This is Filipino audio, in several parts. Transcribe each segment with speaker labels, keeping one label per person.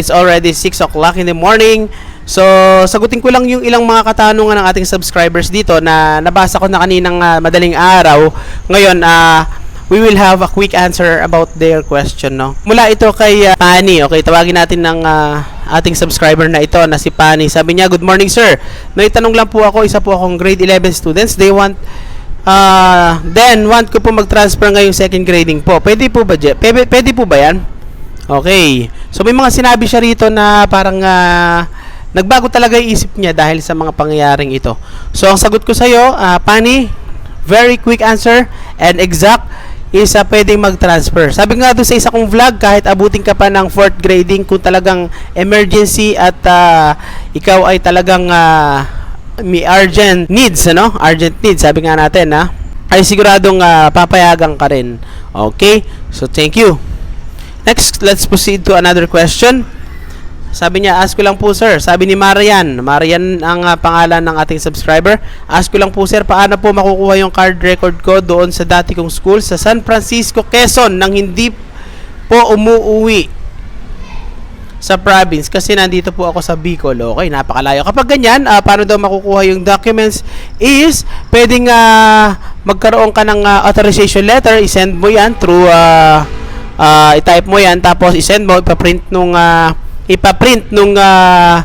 Speaker 1: It's already 6 o'clock in the morning. So, sagutin ko lang yung ilang mga katanungan ng ating subscribers dito na nabasa ko na kaninang ah, madaling araw. Ngayon, ah, we will have a quick answer about their question, no? Mula ito kay ah, Pani. Okay, tawagin natin ng ah, ating subscriber na ito na si Pani. Sabi niya, Good morning, sir. May tanong lang po ako. Isa po akong grade 11 students. They want Ah, then want ko po mag-transfer ngayong second grading po. Pwede po ba, pwede, pwede po ba 'yan? Okay. So may mga sinabi siya rito na parang ah, nagbago talaga yung isip niya dahil sa mga pangyayaring ito. So ang sagot ko sa iyo, Pani, very quick answer and exact is uh, pwedeng mag-transfer. Sabi nga doon sa isa kong vlog, kahit abutin ka pa ng fourth grading kung talagang emergency at ah, ikaw ay talagang ah, may urgent needs, ano? Urgent needs, sabi nga natin, ha? Ay siguradong ah, papayagan ka rin. Okay? So, thank you. Next, let's proceed to another question. Sabi niya, ask ko lang po sir. Sabi ni Marian, Marian ang ah, pangalan ng ating subscriber. Ask ko lang po sir, paano po makukuha yung card record ko doon sa dati kong school sa San Francisco, Quezon nang hindi po umuuwi sa province kasi nandito po ako sa Bicol. Okay, napakalayo. Kapag ganyan, ah, paano daw makukuha yung documents is pwedeng ah, magkaroon ka ng ah, authorization letter, i-send mo yan through ah, ah, i-type mo yan tapos i-send mo ipa-print nung ah, ipa-print nung ga-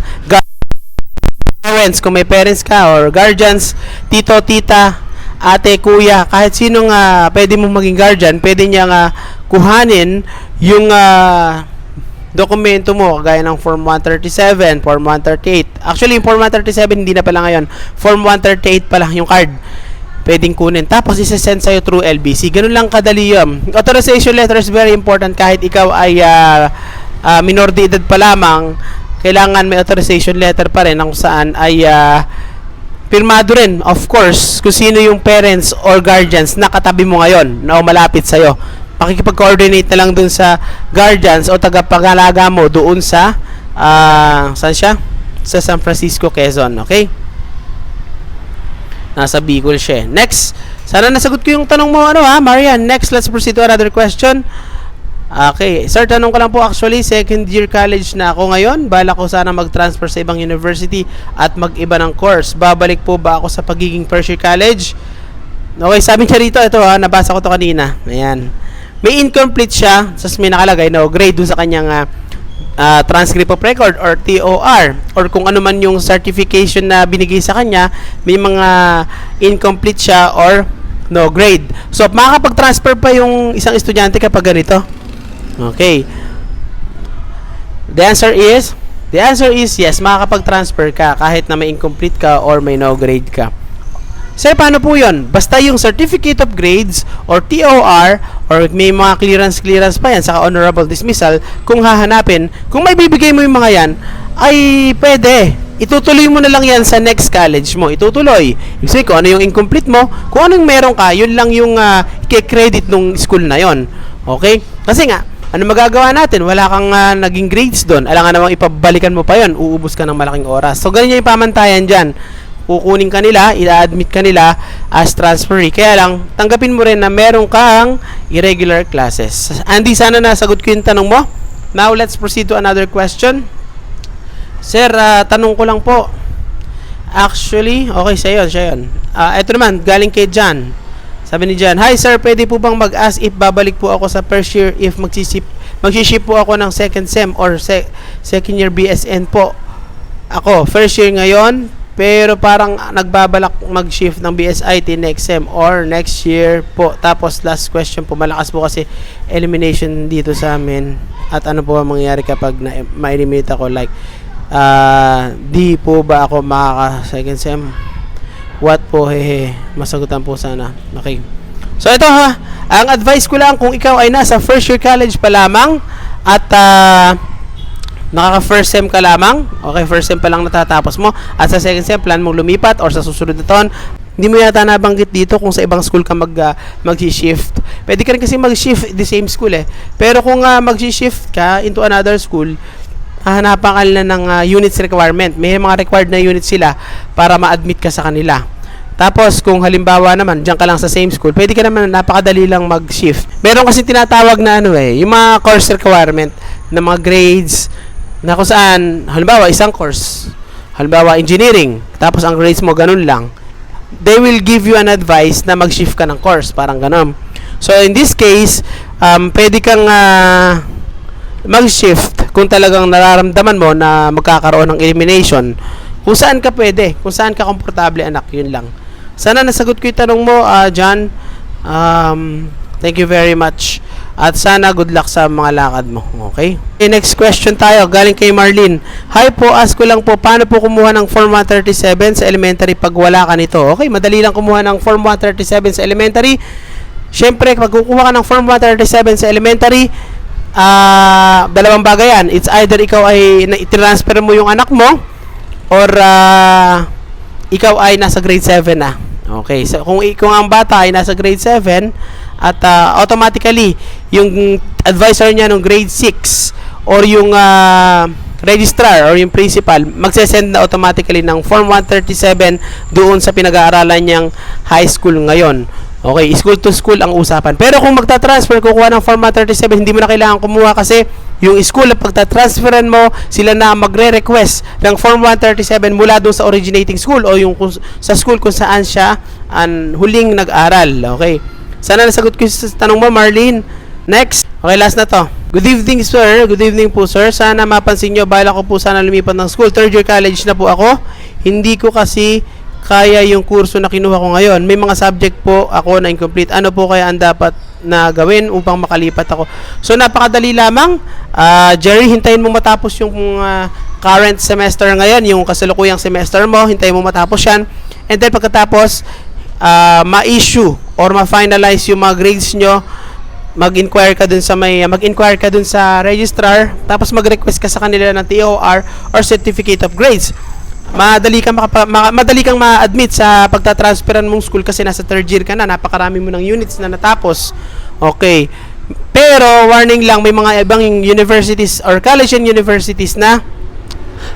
Speaker 1: parents kung may parents ka or guardians, tito, tita, ate, kuya, kahit sino nga pwede mong maging guardian, pwede niya nga kuhanin yung ah, dokumento mo kagaya ng Form 137, Form 138. Actually, yung Form 137 hindi na pala ngayon. Form 138 pala yung card. Pwedeng kunin. Tapos isa-send sa'yo through LBC. Ganun lang kadali yun. Authorization letter is very important kahit ikaw ay ah, ah, minor de edad pa lamang. Kailangan may authorization letter pa rin kung saan ay ah, pirmado rin, of course, kung sino yung parents or guardians na katabi mo ngayon na malapit sa'yo. Pakikipag-coordinate na lang dun sa guardians o tagapangalaga mo doon sa, ah, saan siya? Sa San Francisco, Quezon, okay? Nasa Bicol siya. eh. Next, sana nasagot ko yung tanong mo, ano ha, Marian. Next, let's proceed to another question. Okay, sir, tanong ko lang po actually, second year college na ako ngayon. Bala ko sana mag-transfer sa ibang university at mag-iba ng course. Babalik po ba ako sa pagiging first year college? Okay, sabi niya rito, ito ha, nabasa ko to kanina. Ayan. May incomplete siya, sa may nakalagay, no, grade dun sa kanyang ah, ah, transcript of record or TOR or kung ano man yung certification na binigay sa kanya, may mga incomplete siya or no grade. So, makakapag-transfer pa yung isang estudyante kapag ganito. Okay. The answer is, the answer is yes, makakapag-transfer ka kahit na may incomplete ka or may no grade ka. Sir, paano po yun? Basta yung Certificate of Grades or TOR or may mga clearance-clearance pa yan sa honorable dismissal, kung hahanapin, kung may bibigay mo yung mga yan, ay pwede. Itutuloy mo na lang yan sa next college mo. Itutuloy. Ibig sabihin, kung ano yung incomplete mo, kung anong meron ka, yun lang yung uh, credit nung school na yon. Okay? Kasi nga, ano magagawa natin? Wala kang ah, naging grades doon. Alangan namang ipabalikan mo pa yon, uubos ka ng malaking oras. So, ganyan yung pamantayan dyan kukunin ka nila, i-admit ka nila as transferee. Kaya lang, tanggapin mo rin na meron kang irregular classes. Andy, sana nasagot ko yung tanong mo. Now, let's proceed to another question. Sir, ah, tanong ko lang po. Actually, okay, siya yun, siya yun. Ah, ito naman, galing kay John. Sabi ni John, Hi sir, pwede po bang mag-ask if babalik po ako sa first year if magsisip, magsiship po ako ng second sem or se- second year BSN po. Ako, first year ngayon, pero parang nagbabalak mag-shift ng BSIT next sem or next year po. Tapos last question po, malakas po kasi elimination dito sa amin. At ano po ang mangyayari kapag na- ma-eliminate ako like ah di po ba ako makaka second sem? What po hehe? Masagutan po sana. Okay. So ito ha, ang advice ko lang kung ikaw ay nasa first year college pa lamang at ah, nakaka first sem ka lamang, okay, first sem pa lang natatapos mo, at sa second sem plan mong lumipat or sa susunod na taon, hindi mo yata nabanggit dito kung sa ibang school ka mag uh, mag-shift. Pwede ka rin kasi mag-shift the same school eh. Pero kung uh, mag-shift ka into another school, hahanapan ka nila ng uh, units requirement. May mga required na units sila para ma-admit ka sa kanila. Tapos, kung halimbawa naman, diyan ka lang sa same school, pwede ka naman napakadali lang mag-shift. Meron kasi tinatawag na ano eh, yung mga course requirement na mga grades, na kung saan, halimbawa, isang course, halimbawa, engineering, tapos ang grades mo ganun lang, they will give you an advice na mag-shift ka ng course, parang ganun. So, in this case, um, pwede kang ah, mag-shift kung talagang nararamdaman mo na magkakaroon ng elimination. Kung saan ka pwede, kung saan ka komportable, anak, yun lang. Sana nasagot ko yung tanong mo, ah, John. Um, thank you very much. At sana good luck sa mga lakad mo. Okay? okay next question tayo. Galing kay Marlene. Hi po, ask ko lang po, paano po kumuha ng Form 137 sa elementary pag wala ka nito? Okay, madali lang kumuha ng Form 137 sa elementary. Siyempre, pag kukuha ka ng Form 137 sa elementary, ah dalawang bagay yan. It's either ikaw ay i-transfer mo yung anak mo or ah, ikaw ay nasa grade 7 na. Okay, so kung, kung ang bata ay nasa grade 7 at ah, automatically yung advisor niya ng grade 6 or yung ah, registrar or yung principal magsesend na automatically ng form 137 doon sa pinag-aaralan niyang high school ngayon. Okay, school to school ang usapan. Pero kung magta-transfer, kukuha ng form 137, hindi mo na kailangan kumuha kasi yung school na pagta-transferan mo, sila na magre-request ng form 137 mula doon sa originating school o yung sa school kung saan siya ang huling nag-aral. Okay. Sana nasagot ko sa tanong mo, Marlene. Next. Okay, last na to. Good evening, sir. Good evening po, sir. Sana mapansin nyo, bala ko po sana lumipat ng school. Third year college na po ako. Hindi ko kasi kaya yung kurso na kinuha ko ngayon. May mga subject po ako na incomplete. Ano po kaya ang dapat na gawin upang makalipat ako? So, napakadali lamang. Ah, Jerry, hintayin mo matapos yung ah, current semester ngayon, yung kasalukuyang semester mo. Hintayin mo matapos yan. And then, pagkatapos, ah, ma-issue or ma-finalize yung mga grades nyo, mag-inquire ka dun sa may mag-inquire ka dun sa registrar tapos mag-request ka sa kanila ng TOR or certificate of grades. Madali kang makapa, ma- madali kang ma-admit sa pagtatransferan mong school kasi nasa third year ka na napakarami mo ng units na natapos. Okay. Pero warning lang may mga ibang universities or college and universities na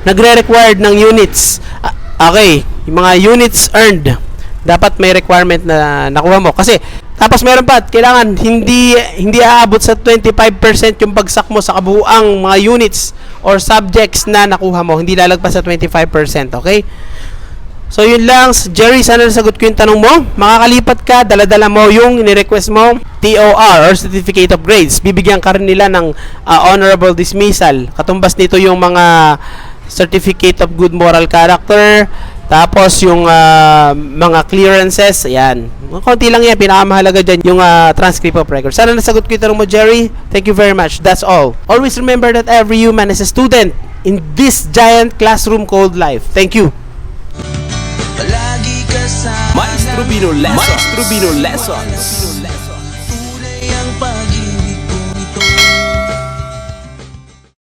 Speaker 1: nagre-required ng units. Ah, okay. Yung mga units earned dapat may requirement na nakuha mo kasi tapos meron pa kailangan hindi hindi aabot sa 25% yung bagsak mo sa kabuuang mga units or subjects na nakuha mo hindi lalagpas sa 25% okay So yun lang, Jerry, sana nasagot ko yung tanong mo. Makakalipat ka, daladala mo yung ni-request mo, TOR or Certificate of Grades. Bibigyan ka rin nila ng ah, honorable dismissal. Katumbas nito yung mga Certificate of Good Moral Character, tapos yung ah, mga clearances, ayan. Konti lang yan, pinakamahalaga dyan yung ah, transcript of record. Sana nasagot ko yung tanong mo, Jerry. Thank you very much. That's all. Always remember that every human is a student in this giant classroom called life. Thank you.
Speaker 2: Maestro Bino Lessons. Maestro Bino Lessons.